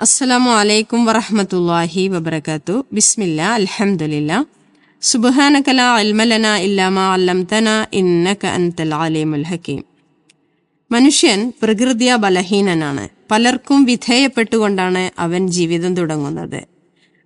അസ്സലാമു അലൈക്കും വറഹമത്തല്ലാഹി വബർക്കാത്തു ബിസ്മില്ല അൽഹംദുലില്ല. സുബ്ഹാനക ലാ അൽമലന ഇല്ലാമ ഇന്നക അൻതൽ അലീമുൽ ഹക്കീം. മനുഷ്യൻ പ്രകൃതിയ ബലഹീനനാണ്. പലർക്കും വിധേയപ്പെട്ടുകൊണ്ടാണ് അവൻ ജീവിതം തുടങ്ങുന്നത്.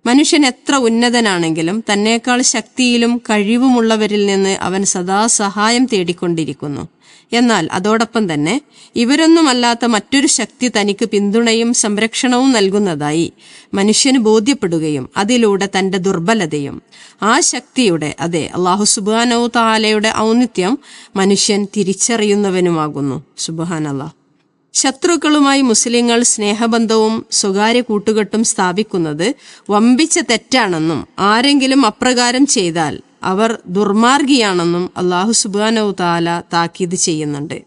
മനുഷ്യൻ എത്ര ഉന്നതനാണെങ്കിലും തന്നേക്കാൾ ശക്തിയിലും കഴിവുമുള്ളവരിൽ നിന്ന് അവൻ സദാ സഹായം തേടിക്കൊണ്ടിരിക്കുന്നു. എന്നാൽ അതോടൊപ്പം തന്നെ ഇവരൊന്നുമല്ലാത്ത മറ്റൊരു ശക്തി തനിക്ക് പിന്തുണയും സംരക്ഷണവും നൽകുന്നതായി മനുഷ്യന് ബോധ്യപ്പെടുകയും അതിലൂടെ തന്റെ ദുർബലതയും ആ ശക്തിയുടെ അതെ അള്ളാഹു സുബാനോ താലയുടെ ഔന്നിത്യം മനുഷ്യൻ തിരിച്ചറിയുന്നവനുമാകുന്നു. സുബാൻ അള്ളാഹ് ശത്രുക്കളുമായി മുസ്ലിങ്ങൾ സ്നേഹബന്ധവും സ്വകാര്യ കൂട്ടുകെട്ടും സ്ഥാപിക്കുന്നത് വമ്പിച്ച തെറ്റാണെന്നും ആരെങ്കിലും അപ്രകാരം ചെയ്താൽ അവർ ദുർമാർഗിയാണെന്നും അള്ളാഹു സുബാനോ താല താക്കീത് ചെയ്യുന്നുണ്ട്.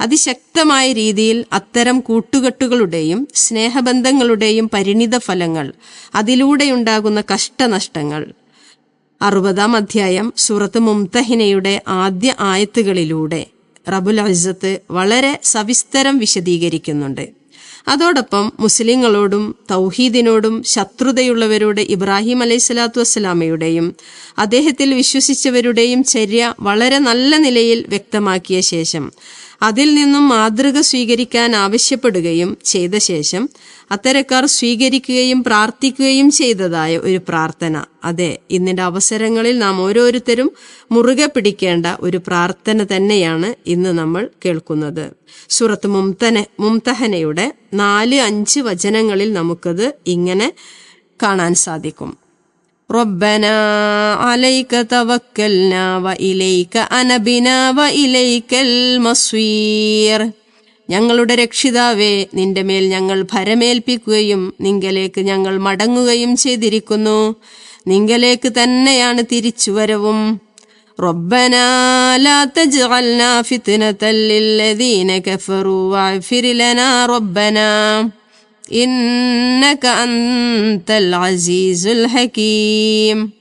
അതിശക്തമായ രീതിയിൽ അത്തരം കൂട്ടുകെട്ടുകളുടെയും സ്നേഹബന്ധങ്ങളുടെയും പരിണിത ഫലങ്ങൾ അതിലൂടെയുണ്ടാകുന്ന കഷ്ടനഷ്ടങ്ങൾ. അറുപതാം അധ്യായം സൂറത്ത് മുംതഹിനയുടെ ആദ്യ ആയത്തുകളിലൂടെ റബുൽ അസത്ത് വളരെ സവിസ്തരം വിശദീകരിക്കുന്നുണ്ട്. അതോടൊപ്പം മുസ്ലിങ്ങളോടും തൗഹീദിനോടും ശത്രുതയുള്ളവരോട് ഇബ്രാഹിം അലൈഹി സ്വലാത്തു വസ്സലാമയുടെയും അദ്ദേഹത്തിൽ വിശ്വസിച്ചവരുടെയും ചര്യ വളരെ നല്ല നിലയിൽ വ്യക്തമാക്കിയ ശേഷം അതിൽ നിന്നും മാതൃക സ്വീകരിക്കാൻ ആവശ്യപ്പെടുകയും ചെയ്ത ശേഷം അത്തരക്കാർ സ്വീകരിക്കുകയും പ്രാർത്ഥിക്കുകയും ചെയ്തതായ ഒരു പ്രാർത്ഥന. അതെ ഇന്നിന്റെ അവസരങ്ങളിൽ നാം ഓരോരുത്തരും മുറുകെ പിടിക്കേണ്ട ഒരു പ്രാർത്ഥന തന്നെയാണ് ഇന്ന് നമ്മൾ കേൾക്കുന്നത്. സുറത്ത് മുംതന മുംതഹനയുടെ നാല് അഞ്ച് വചനങ്ങളിൽ നമുക്കത് ഇങ്ങനെ കാണാൻ സാധിക്കും. ربنا عليك توكلنا وإليك أنبنا وإليك المصير ഞങ്ങളുടെ രക്ഷിതാവേ നിന്റെ മേൽ ഞങ്ങൾ ഭരമേൽപ്പിക്കുകയും നിങ്കലേക്ക് ഞങ്ങൾ മടങ്ങുകയും ചെയ്തിരിക്കുന്നു നിങ്കലേക്ക് തന്നെയാണ് തിരിച്ചുവരവും ربنا لا تجعلنا فتنة للذين كفروا واغفر لنا ربنا ഇന്നക അന്തൽ അസീസുൽ ഹക്കീം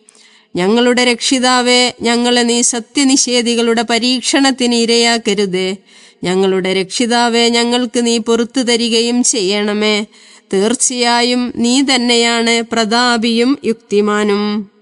ഞങ്ങളുടെ രക്ഷിതാവേ ഞങ്ങളെ നീ സത്യനിഷേധികളുടെ പരീക്ഷണത്തിന് ഇരയാക്കരുതേ. ഞങ്ങളുടെ രക്ഷിതാവേ ഞങ്ങൾക്ക് നീ പൊറത്തു തരികയും ചെയ്യണമേ. തീർച്ചയായും നീ തന്നെയാണ് പ്രതാപിയും യുക്തിമാനും.